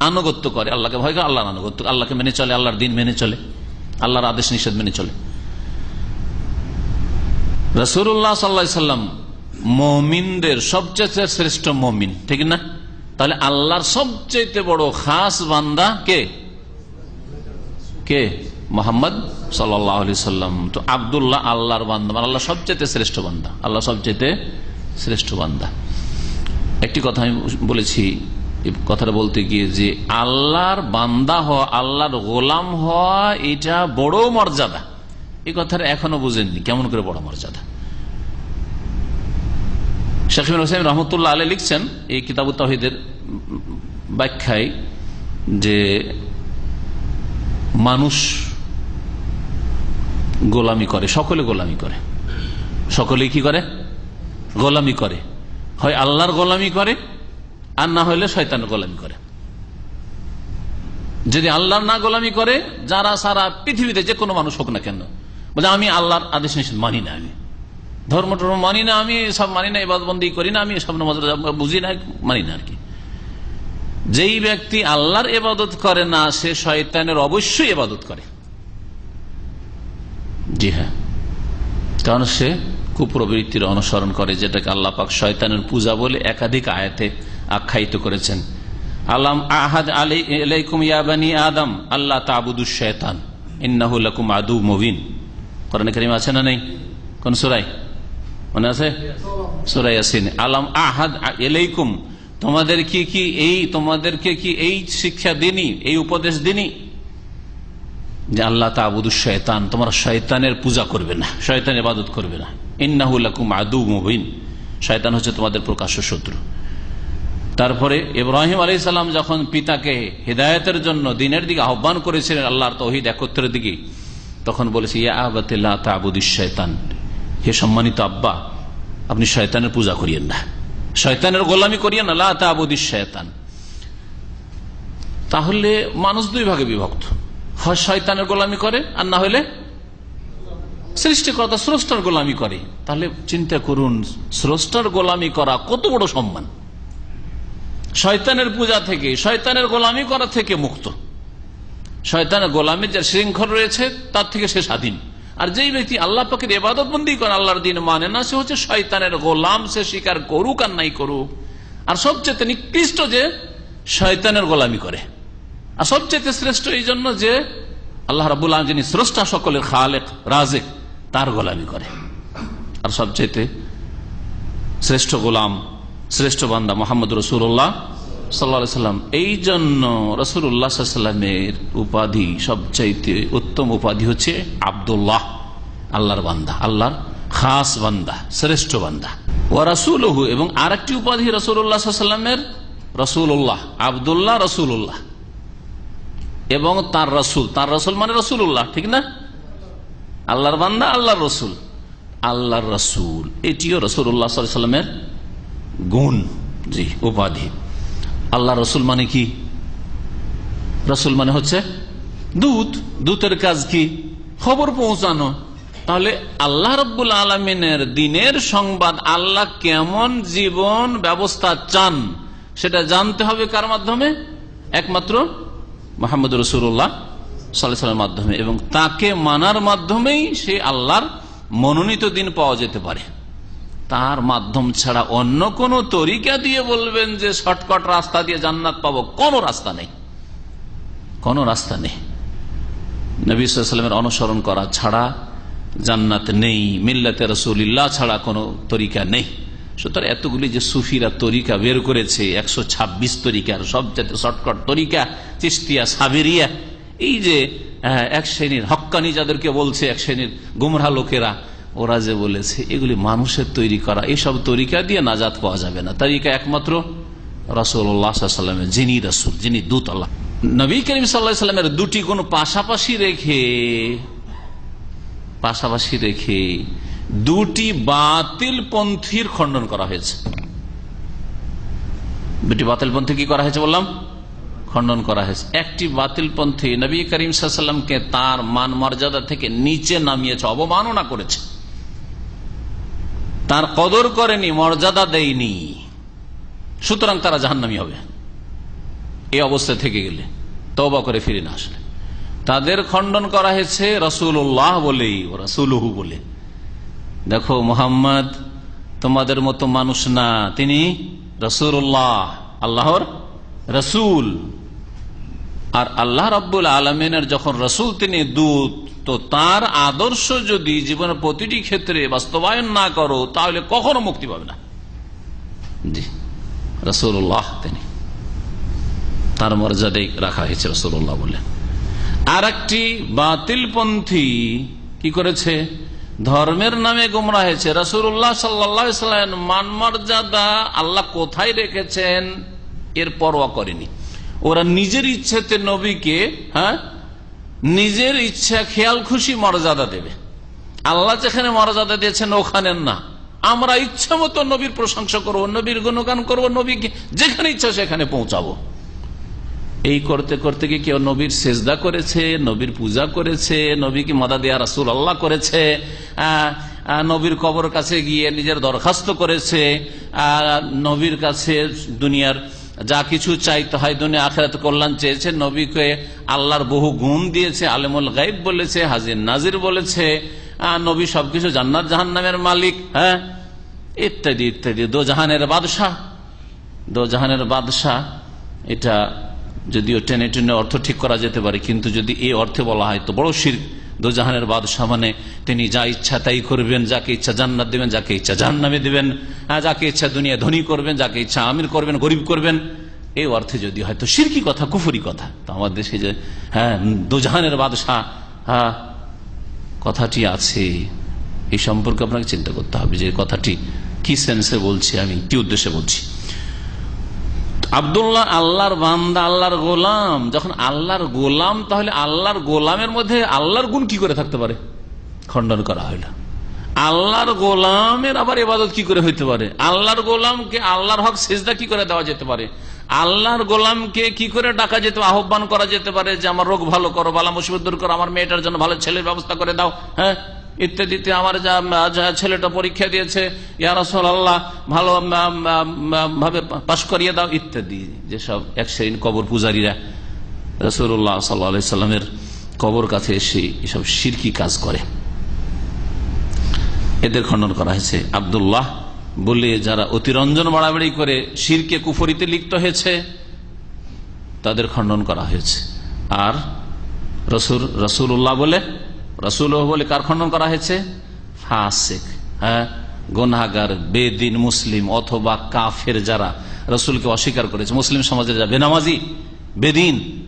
আনুগত্য করে, আল্লাহকে ভয় করে, আল্লাহর আনুগত্য আল্লাহকে মেনে চলে, আল্লাহর দিন মেনে চলে, আল্লাহর আদেশ নিষেধ মেনে চলে। রসুল্লাহ সাল্লা সাল্লাম মমিনদের সবচেয়ে শ্রেষ্ঠ মমিন, ঠিক না? তাহলে আল্লাহর সবচেয়ে বড় খাস বান্দা কে? কে? মোহাম্মদ সাল্লি সাল্লাম। তো আবদুল্লাহ আল্লাহর বান্দা মানে আল্লাহ সবচেয়ে শ্রেষ্ঠ বান্দা আল্লাহ সবচেয়ে শ্রেষ্ঠ বান্দা। একটি কথা আমি বলেছি কথাটা বলতে গিয়ে যে আল্লাহর বান্দা হওয়া, আল্লাহর গোলাম হওয়া, এটা বড় মর্যাদা। এই কথাটা এখনও বুঝেননি, কেমন করে বড় মর্যাদা? শেখিম হোসেন রহমতুল্লাহ আলী লিখছেন এই কিতাব তাহিদের ব্যাখ্যায় যে মানুষ গোলামি করে, সকলে গোলামি করে। সকলে কি করে? গোলামি করে। হয় আল্লাহর গোলামি করে আর না হইলে শয়তানের গোলামি করে। যদি আল্লাহর না গোলামি করে, যারা সারা পৃথিবীতে যে কোনো মানুষ হোক না কেন, বলে আমি আল্লাহর আদেশ নিষেধ মানি না আমি। ধর্ম টর্ম মানি না আমি, সব মানি না ইবাদবন্দি করি না আমি, সব নামাজ বুঝি না, মানি না আর কি। যেই ব্যক্তি আল্লাহর এবাদত করে না, সে শয়তানের অবশ্যই এবাদত করে। জি হ্যাঁ। কারণ সে কুপ্রবৃত্তির অনুসরণ করে, যেটাকে আল্লাহ পাক শয়তানের পূজা বলে একাধিক আয়াতে আখ্যায়িত করেছেন। আলাম আহাদ আলাইকুম ইয়াবানি আদম আল্লাহ তাবুদু শয়তান ইন্নাহুলাকুম আদু মুবিন। কোরআন করিম আছে না নেই? কোন সুরাই মনে আছে? সুরাই আসিন আলাম আহাদ এলাইকুম তোমাদের কি কি এই, তোমাদেরকে কি এই শিক্ষা দিনই এই উপদেশ দিনই যে আল্লাহ তাবুদু শয়তান তোমরা শয়তানের পূজা করবে না শয়তান ইবাদত করবে না। ইন্নাহুলাকুম আদু মুবিন শয়তান হচ্ছে তোমাদের প্রকাশ্য শত্রু। তারপরে ইব্রাহিম আলী সাল্লাম যখন পিতাকে হৃদায়তের জন্য দিনের দিকে আহ্বান করেছিলেন আল্লাহর তহিদ একত্রের দিকে, তখন বলেছে, ইয়া তাবুদুস শয়তান হে সম্মানিত আব্বা, আপনি শয়তানের পূজা করিয়েন না। শয়তানের গোলামি করিয়েন আল্লাহ তাবুদিস শয়তান তাহলে মানুষ দুই ভাগে বিভক্ত। হয় শয়তানের গোলামি করে, আর না হলে সৃষ্টিকর্তা স্রষ্টার গোলামি করে। তাহলে চিন্তা করুন, স্রষ্টার গোলামি করা কত বড় সম্মান। শয়তানের পূজা থেকে, শয়তানের গোলামি করা থেকে মুক্ত। শয়তানের গোলামের যে শৃঙ্খল রয়েছে, তার থেকে সে স্বাধীন। আর যেই ব্যক্তি আল্লাহ পাখির এবাদত বন্দি করে, আল্লাহর দিন মানে না, সে হচ্ছে শয়তানের গোলাম, সে স্বীকার করুক আর নাই করুক। আর সবচেয়ে নিকৃষ্ট যে শয়তানের গোলামি করে। আর সবচেয়ে শ্রেষ্ঠ এই জন্য যে আল্লাহ রাবুল আলম যিনি স্রষ্টা সকলের খালেক, রাজেক, তার গোলামি করে। আর সবচেয়ে শ্রেষ্ঠ গোলাম শ্রেষ্ঠ বান্দা মোহাম্মদ রসুল্লাহ সাল্লাম। এই জন্য রসুল্লাহামের উপাধি সবচাইতে উত্তম উপাধি হচ্ছে আবদুল্লাহ, আল্লাহর বান্দা, আল্লাহর খাস বান্দা, শ্রেষ্ঠ বান্দা। ও রাসুলহু, এবং আর একটি উপাধি রসুল্লাহামের রসুল্লাহ আবদুল্লাহ রসুল্লাহ এবং তার রসুল তার রসুল মানে রসুল্লাহ ঠিক না? আল্লাহর বান্দা, আল্লাহর রসুল আল্লাহর রসুল, এটিও রসুল্লাহ সাল্লামের গুণ, জি, উপাধি। আল্লাহ রসুল মানে কি? রসুল মানে হচ্ছে দূত। দূতের কাজ কি? খবর পৌঁছানো। তাহলে আল্লাহ রব্বুল আলমিনের দিনের সংবাদ আল্লাহ কেমন জীবন ব্যবস্থা চান, সেটা জানতে হবে কার মাধ্যমে? একমাত্র মোহাম্মদ রসুল্লাহ সাল্লামের মাধ্যমে। এবং তাকে মানার মাধ্যমেই সে আল্লাহর মনোনীত দিন পাওয়া যেতে পারে। তার মাধ্যম ছাড়া অন্য কোন তরিকা দিয়ে বলবেন যে শর্টকাট রাস্তা দিয়ে জান্নাত পাবো। কোন রাস্তা নেই। কোন রাস্তা নেই। নবীলামের অনুসরণ করা ছাড়া জান্নাত নেই। মিল্লাতে রসুল্লাহ ছাড়া কোনো তরিকা নেই। সুতরাং এতগুলি যে সুফিরা তরিকা বের করেছে, একশো ছাব্বিশ তরিকার সবচেয়ে শর্টকাট তরিকা চিস্তিয়া সাবেরিয়া, এই যে এক শ্রেণির হক্কানি যাদেরকে বলছে, এক শ্রেণির গুমরা লোকেরা ওরা যে বলেছে, এগুলি মানুষের তৈরি করা এইসব তরিকা দিয়ে নাজাত পাওয়া যাবে না। তরিকা একমাত্র রসুল্লাহামের যিনি রসুল, যিনি দূত আল্লাহ। নবী করিম সাল্লামের দুটি কোন পাশাপাশি রেখে পাশাপাশি রেখে দুটি বাতিল পন্থীর খণ্ডন করা হয়েছে। দুটি বাতিল পন্থী কি করা হয়েছে বললাম? খণ্ডন করা হয়েছে। একটি বাতিল পন্থী নবী করিম সাল্লামকে তার মান মর্যাদা থেকে নিচে নামিয়েছে, অবমাননা করেছে। তার কদর করেনি, মর্যাদা দেয়নি। সুতরাং তারা জাহান্নামি হবে। এই অবস্থা থেকে গেলে তবা করে ফিরে না আসলে। তাদের খণ্ডন করা হয়েছে রসুল্লাহ বলেই রসুলহু বলে। দেখো, মোহাম্মদ তোমাদের মতো মানুষ না, তিনি রসুল্লাহ আল্লাহর রসুল। আর আল্লাহ রব্বুল আলমিনের যখন রসুল, তিনি দূত তো তার আদর্শ যদি জীবনের প্রতিটি ক্ষেত্রে বাস্তবায়ন না করো, তাহলে কখনো মুক্তি পাবে না। জি রসুল্লাহ তিনি। তার মর্যাদায় রাখা হয়েছে রসুল্লাহ বলে আর একটি বাতিলপন্থী কি করেছে? ধর্মের নামে গুমরা হয়েছে। রসুল্লাহ সাল্লাম মান মর্যাদা আল্লাহ কোথায় রেখেছেন? এর পরোয়া করেনি। ওরা নিজের ইচ্ছেতে নবীকে হ্যাঁ নিজের ইচ্ছা, খেয়াল, খুশি মর্যাদা দেবে। আল্লাহ যেখানে মর্যাদা দিয়েছেন ওখানে না। আমরা ইচ্ছা মতো নবীর প্রশংসা করব, নবীর গুণগান করব নবীকে যেখানে ইচ্ছা সেখানে পৌঁছাবো। এই করতে করতে গিয়ে কেউ নবীর সেজদা করেছে, নবীর পূজা করেছে নবীকে মাদা দেয়া রাসুল আল্লাহ করেছে নবীর কবর কাছে গিয়ে নিজের দরখাস্ত করেছে নবীর কাছে দুনিয়ার যা কিছু চাইতে হয় দুনিয়া আখেরাত কল্যাণ চেয়েছে। নবীকে আল্লাহর বহু গুণ দিয়েছে, আলেমুল গাইব বলেছে, হাজির নাজির বলেছে। নবী সবকিছু জান্নাত জাহান নামের মালিক হ্যাঁ? ইত্যাদি ইত্যাদি। দো জাহানের বাদশাহ, দো জাহানের বাদশাহ। এটা যদিও টেনে টেনে অর্থ ঠিক করা যেতে পারে, কিন্তু যদি এই অর্থে বলা হয় তো বড় শির দোজাহানের বাদশাহ মানে তিনি যা ইচ্ছা তাই করবেন, যাকে ইচ্ছা জান্নাত দেবেন, যাকে ইচ্ছা জাহান্নামে দেবেন যাকে ইচ্ছা দুনিয়া ধনী করবেন, যাকে ইচ্ছা আমির করবেন, গরিব করবেন। এই অর্থে যদি হয়তো সিরকি কথা, কুফুরি কথা, তো আমার দেশে যে হ্যাঁ দোজাহানের বাদশাহ হ্যাঁ কথাটি আছে। এই সম্পর্কে আপনাকে চিন্তা করতে হবে যে কথাটি কি সেন্সে বলছি আমি, কি উদ্দেশ্যে বলছি। আবদুল্লাহ আল্লাহর বান্দা, আল্লাহর গোলাম। যখন আল্লাহর গোলাম, তাহলে আল্লাহর গোলামের মধ্যে আল্লাহর গুণ কি করে থাকতে পারে? খণ্ডন করা হইল। আল্লাহর গোলামের আবার এবাদত কি করে হইতে পারে? আল্লাহর গোলামকে আল্লাহর হক সেজদা কি করে দেওয়া যেতে পারে? আল্লাহর গোলামকে কি করে ডাকা যেতে, আহ্বান করা যেতে পারে যে, আমার রোগ ভালো করো, বালা মুসিবত দূর করো, আমার মেয়েটার জন্য ভালো ছেলের ব্যবস্থা করে দাও। হ্যাঁ? ইত্যাদিতে আমার যা ছেলেটা পরীক্ষা দিয়েছে ইয়ারসল আল্লাহ ভালো ভাবে পাশ করিয়ে দাও, ইত্যাদি, যেসব এক শ্রেণি কবর পূজারীরা রসুল্লাহ সাল্লামের কবর কাছে এসে এসব সিরকি কাজ করে। এদের খণ্ডন করা হয়েছে। আবদুল্লাহ বলে, যারা অতিরঞ্জন বাড়াবাড়ি করে শিরকে কুফরিতে লিপ্ত হয়েছে, তাদের খণ্ডন করা হয়েছে। আর রসুর রসুল্লাহ বলে রসুল বলে কার খণ্ডন করা হয়েছে? ফাসেক হ্যাঁ? গোনাগার বেদিন, মুসলিম অথবা কাফের যারা রসুলকে অস্বীকার করেছে। মুসলিম সমাজের যা বেনামাজি, বেদিন,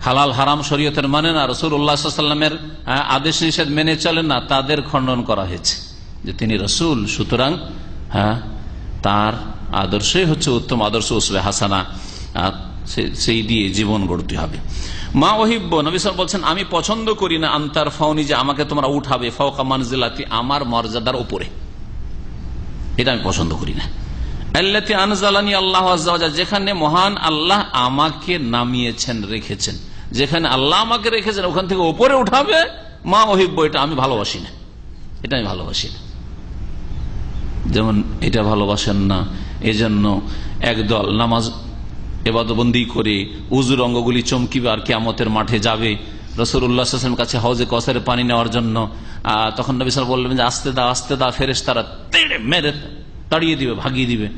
হালাল, হারাম শরীয়তের মানে না রসুল উল্লাহামের আদেশ নিষেধ মেনে চলেন না, তাদের খণ্ডন করা হয়েছে। যে তিনি রসুল, সুতরাং হ্যাঁ তার আদর্শই হচ্ছে উত্তম আদর্শ উসলে হাসানা। সেই দিয়ে জীবন গড়তে হবে। মা ওহিব্য নবিসাল বলছেন, আমি পছন্দ করি না আন্তার ফাউনি যে আমাকে তোমরা উঠাবে ফাউকা মানজিলাতি আমার মর্যাদার উপরে। এটা আমি পছন্দ করি না। যেখানে মহান আল্লাহ আমাকে নামিয়েছেন, রেখেছেন। যেখানে আল্লাহ আমাকে রেখেছেন, ওখান থেকে ওপরে উঠাবে, মা ওহিব্য এটা আমি ভালোবাসি না। এটা আমি ভালোবাসি না। যেমন, এটা ভালোবাসেন না, এজন্য একদল নামাজ এবাদবন্দি করে উজুর অঙ্গগুলি চমকিবে আর কেয়ামতের মাঠে যাবে। রসুল্লাহামের কাছে হাউজে কসারে পানি নেওয়ার জন্য তখন নবী সাল বললেন যে, আস্তে দা আস্তে দা ফেরেস তারা তেড়ে মেরে তাড়িয়ে দিবে, ভাগিয়ে দিবে।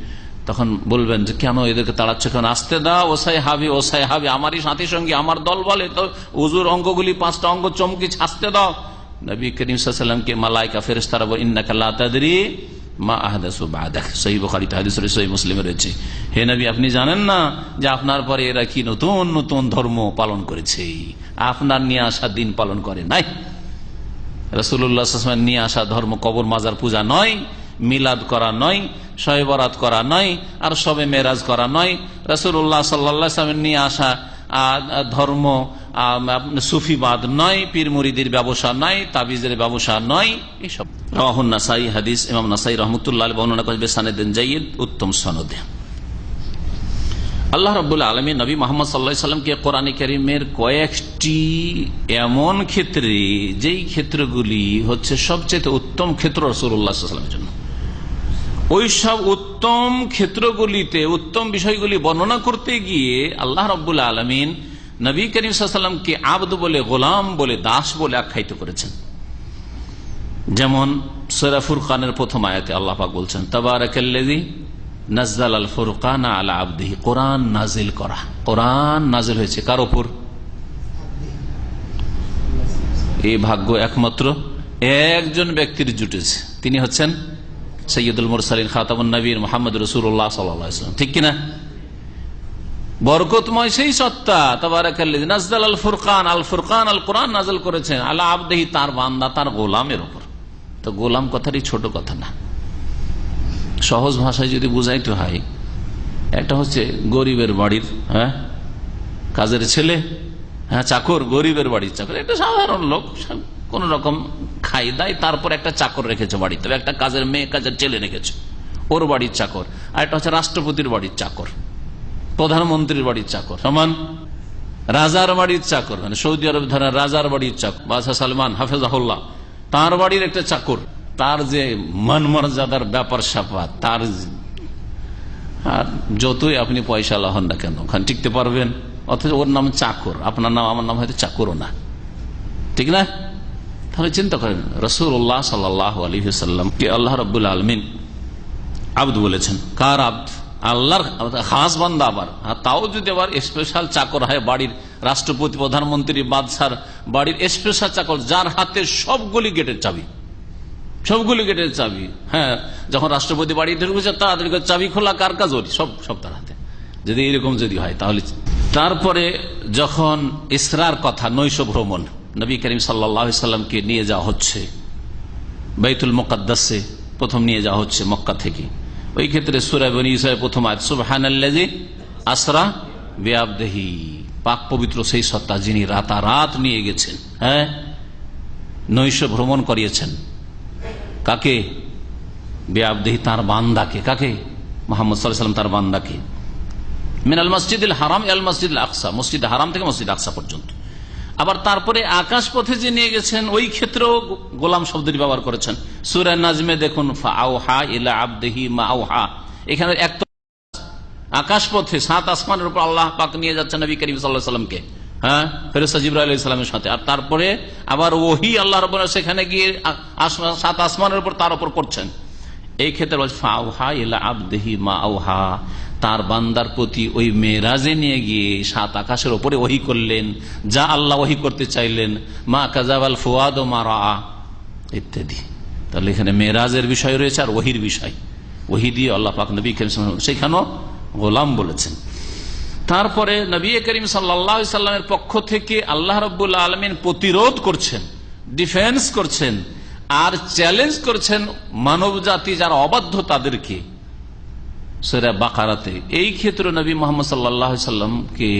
তখন বলবেন যে, কেন এদেরকে তাড়াচ্ছ কেন? আসতে দা ওসাই হাবি ওসাই হাবি, আমারই সাথী সঙ্গে, আমার দল বলে তো উজুর অঙ্গগুলি, পাঁচটা অঙ্গ চমকি ছাঁচতে দাও। নবী করিম সাল্লামকে মালাইকা ফেরেস তারা ইন্নাকাল্লা তাদেরই মা আহাদাসু বাদাক সহি বখারিতে হাদিস সহি মুসলিমে রয়েছে। হে আপনি জানেন না যে আপনার পরে এরা কি নতুন নতুন ধর্ম পালন করেছে? আপনার নিয়ে আসা দিন পালন করে নাই। রসুল্লাহ নিয়ে আসা ধর্ম কবর, মাজার, পূজা নয়, মিলাদ করা নয় শয়বরাত করা নয়, আর সবে মেরাজ করা নয়। রসুল্লাহ সাল্লামের নিয়ে আসা ধর্ম সুফিবাদ নয় পীর মুরিদির ব্যবসা নয়, তাবিজের ব্যবসা নয় এইসব উত্তম রবুল্লা সবচেয়ে উত্তম ক্ষেত্র রসুল্লাহামের জন্য। ওই সব উত্তম ক্ষেত্রগুলিতে, উত্তম বিষয়গুলি বর্ণনা করতে গিয়ে আল্লাহ রব্বুল আলমিন নবী করিম সাল্লামকে আব্দ বলে, গোলাম বলে, দাস বলে আখ্যায়িত করেছেন। যেমন সরাফুর খানের প্রথম আয়াতে আল্লাহ পাক বলছেন তবারকাল্লাদি নাজদাল আল ফুরকান আলা আবদিহি কোরআন নাজিল করা। কোরআন নাজিল হয়েছে কার ওপর? এই ভাগ্য একমাত্র একজন ব্যক্তির জুটেছে। তিনি হচ্ছেন সৈয়দুল মুরসালিন খাতামুন নবীর মোহাম্মদ রসুল্লাহ সাল্লাম ঠিক কিনা? বরকতময় সেই সত্তা নাজদাল আল ফুরকান আল ফুরকান, আল কোরআন নাজল করেছেন। আল্লাহ আবদেহি, তার বান্দা, তার গোলামের তো গোলাম কথাটি ছোট কথা না। সহজ ভাষায় যদি বুঝাইতে হয়, একটা হচ্ছে গরিবের বাড়ির হ্যাঁ? কাজের ছেলে হ্যাঁ চাকর, গরিবের বাড়ির চাকর। একটা সাধারণ লোক কোন রকম খাই দায় তারপর একটা চাকর রেখেছে বাড়িতে একটা কাজের মেয়ে, কাজের ছেলে রেখেছে, ওর বাড়ির চাকর। আর একটা হচ্ছে রাষ্ট্রপতির বাড়ির চাকর, প্রধানমন্ত্রীর বাড়ির চাকর। সমান? রাজার বাড়ির চাকর মানে সৌদি আরব ধরেন রাজার বাড়ির চাকর। বাদশাহ সালমান, হাফেজাহুল্লাহ। তার বাড়ির একটা চাকর, তার যে মান মর্যাদার ব্যাপার সাপা তার আর যতই আপনি পয়সা লহন না কেন, ওখানে টিকতে পারবেন। অথচ ওর নাম চাকর, আপনার নাম, আমার নাম হয়তো চাকরও না। ঠিক না? তাহলে চিন্তা করেন রসুল্লাহ সাল্লাহ সাল্লামকে আল্লাহ রবুল্লা আলমিন আব্দ বলেছেন। কার আব্দ? আল্লাহর খাস বান্দা আবার। তাও যদি আবার স্পেশাল চাকর হয় বাড়ির রাষ্ট্রপতি, প্রধানমন্ত্রী, বাদশার বাড়ির স্পেশাল চাকর, যার হাতে সবগুলি গেটের চাবি। সবগুলি গেটের চাবি। হ্যাঁ যখন রাষ্ট্রপতি বাড়ি ঢুকেছে তাড়াতাড়ি চাবি খোলা, কার কাজ? ওরি সব সব তার হাতে। যদি এরকম যদি হয়, তাহলে তারপরে যখন ইসরার কথা, নৈশ ভ্রমণ, নবী করিম সাল্লামকে নিয়ে যাওয়া হচ্ছে, বাইতুল মোকাদ্দাসে প্রথম নিয়ে যাওয়া হচ্ছে মক্কা থেকে, ওই ক্ষেত্রে সুরাবনী ইসাহের প্রথম আসরা বেআবদেহি। পাক পবিত্র সেই সত্তা যিনি রাতারাত নিয়ে গেছেন হ্যাঁ? নৈশ ভ্রমণ করিয়েছেন। কাকে? বেআবদেহি তার বান্দাকে। কাকে? মোহাম্মদ সাল্লাম তার বান্দাকে। মিনাল মসজিদ হারাম আল মসজিদ আকসা, মসজিদ হারাম থেকে মসজিদ আকসা পর্যন্ত। আবার তারপরে আকাশ পথে যে নিয়ে গেছেন, ওই ক্ষেত্রেও গোলাম শব্দটি ব্যবহার করেছেন। সুরায় নাজমে দেখুন ফা আউহা ইলা আবদেহি মা আউহা এখানে এক আকাশ পথে সাত আসমানের উপর আল্লাহ পাক নিয়ে যাচ্ছেন নবী করিম সাল্লাহ সাল্লামকে। হ্যাঁ? ফেরস্তা জিবরা আলাহ ইসলামের সাথে। আর তারপরে আবার ওহি আল্লাহ রব সেখানে গিয়ে সাত আসমানের উপর তার উপর করছেন। এই ক্ষেত্রে মা তার বান্দার প্রতি ওই মেয়েরাজে নিয়ে গিয়ে সাত আকাশের ওপরে ওহি করলেন, যা আল্লাহ ওহি করতে চাইলেন। মা কাজাবাল ফুয়াদ মা রা ইত্যাদি। তাহলে এখানে মেয়েরাজের বিষয় রয়েছে আর ওহির বিষয়। ওহি দিয়ে আল্লাহ পাক নবী সেখানেও গোলাম বলেছেন। তারপরে নবী করিম সাল্লা সাল্লামের পক্ষ থেকে আল্লাহ রব্বুল্লা আলমিন প্রতিরোধ করছেন, ডিফেন্স করছেন আর চ্যালেঞ্জ করছেন মানব জাতি যারা অবাধ্য তাদেরকে। সেরা বাকারাতে এই ক্ষেত্রে নবী মোহাম্মদ সাল্লাহ সাল্লামকে,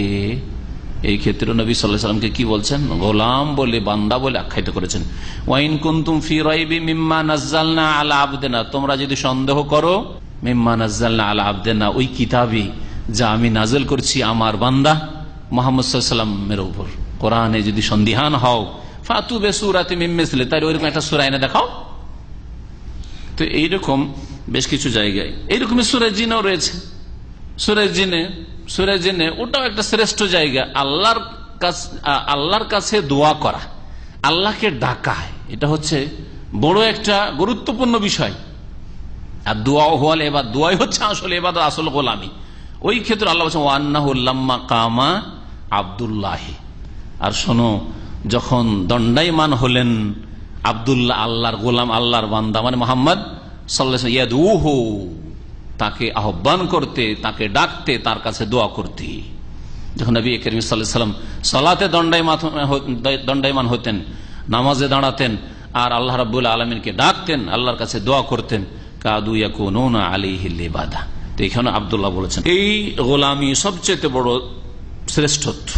এই ক্ষেত্রে নবী সাল্লাহ সাল্লামকে কি বলছেন? গোলাম বলে, বান্দা বলে আখ্যায়িত করেছেন। ওয়াইন কুন্তুম ফি রাইবি মিম্মা নাজ্জালনা আলা আবদেনা, তোমরা যদি সন্দেহ করো মিম্মা নাজ্জালনা আলা আবদেনা, ওই কিতাবি যা আমি নাজল করছি আমার বান্দা মোহাম্মদ সাল্লামের উপর। কোরআনে যদি সন্দিহান হও, ফাতু বে সুরাতে মিম্মেসলে তাই ওইরকম একটা সুরা এনে দেখাও। তো এইরকম বেশ কিছু জায়গায়। এইরকমই সুরের রয়েছে। সুরের জিনে ওটাও একটা শ্রেষ্ঠ জায়গা। আল্লাহর কাছে আল্লাহর কাছে দোয়া করা, আল্লাহকে ডাকায় এটা হচ্ছে বড় একটা গুরুত্বপূর্ণ বিষয়। আর দোয়া হওয়াল এবার দোয়াই হচ্ছে আসলে এবার আসল গোলামী। ওই ক্ষেত্রে আল্লাহ ওয়ান্নাহুল্লাম্মা কামা আবদুল্লাহ। আর শোনো, যখন দণ্ডাইমান হলেন আবদুল্লাহ, আল্লাহর গোলাম, আল্লাহর বান্দা মানে মোহাম্মদ সাল্লাহ তাকে আহ্বান করতে, তাকে ডাকতে, তার কাছে দোয়া করতে। যখন নবী করিম সাল্লাম সলাতে দণ্ডাইমান হতেন, নামাজে দাঁড়াতেন, আর আল্লাহ রাবুল আলমিনকে ডাকতেন, আল্লাহর কাছে দোয়া করতেন কাদু ইয়াকুনা আলী হিল্লি বাদা তো এখানে আবদুল্লাহ বলেছেন, এই গোলামী সবচেয়ে বড় শ্রেষ্ঠত্ব।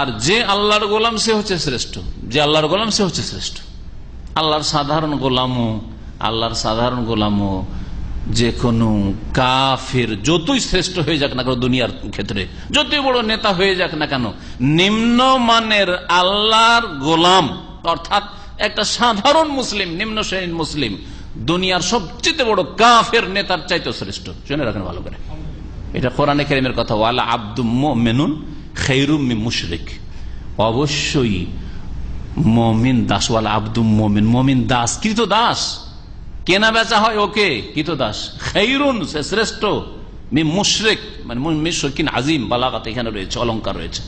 আর যে আল্লাহর গোলাম, সে হচ্ছে শ্রেষ্ঠ। যে আল্লাহর গোলাম, সে হচ্ছে শ্রেষ্ঠ। আল্লাহর সাধারণ গোলামও, আল্লাহর সাধারণ গোলামও যে কোনো কাফের যতই শ্রেষ্ঠ হয়ে যাক না কেন, দুনিয়ার ক্ষেত্রে, যতই বড় নেতা হয়ে যাক না কেন নিম্ন মানের আল্লাহর গোলাম, অর্থাৎ একটা সাধারণ মুসলিম নিম্ন শ্রেণির মুসলিম দুনিয়ার সবচেয়ে বড় কাফের নেতার চাইতে শ্রেষ্ঠ। শুনে রাখেন ভালো করে। এটা কোরআনে কেরিমের কথা, ওয়ালা আব্দুম মেনুন খেরুম মুশরিক। অবশ্যই মমিন দাস, ওয়ালা আব্দুম মমিন। মমিন দাস কৃত দাস? কেনা বেচা হয় ওকে কৃত দাস? খেরুন সে শ্রেষ্ঠ। মি মুশরেক মানে মিশকিন আজিম, বালাগাত এখানে রয়েছে অলঙ্কার রয়েছে।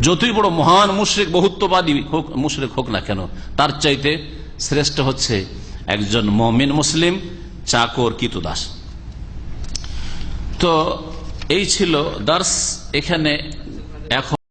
যতই বড় মহান মুশরেক, বহুত্ববাদী হোক, মুশরেক হোক না কেন, তার চাইতে শ্রেষ্ঠ হচ্ছে একজন মমিন মুসলিম চাকর কিতু দাস তো এই ছিল দার্স এখানে এখন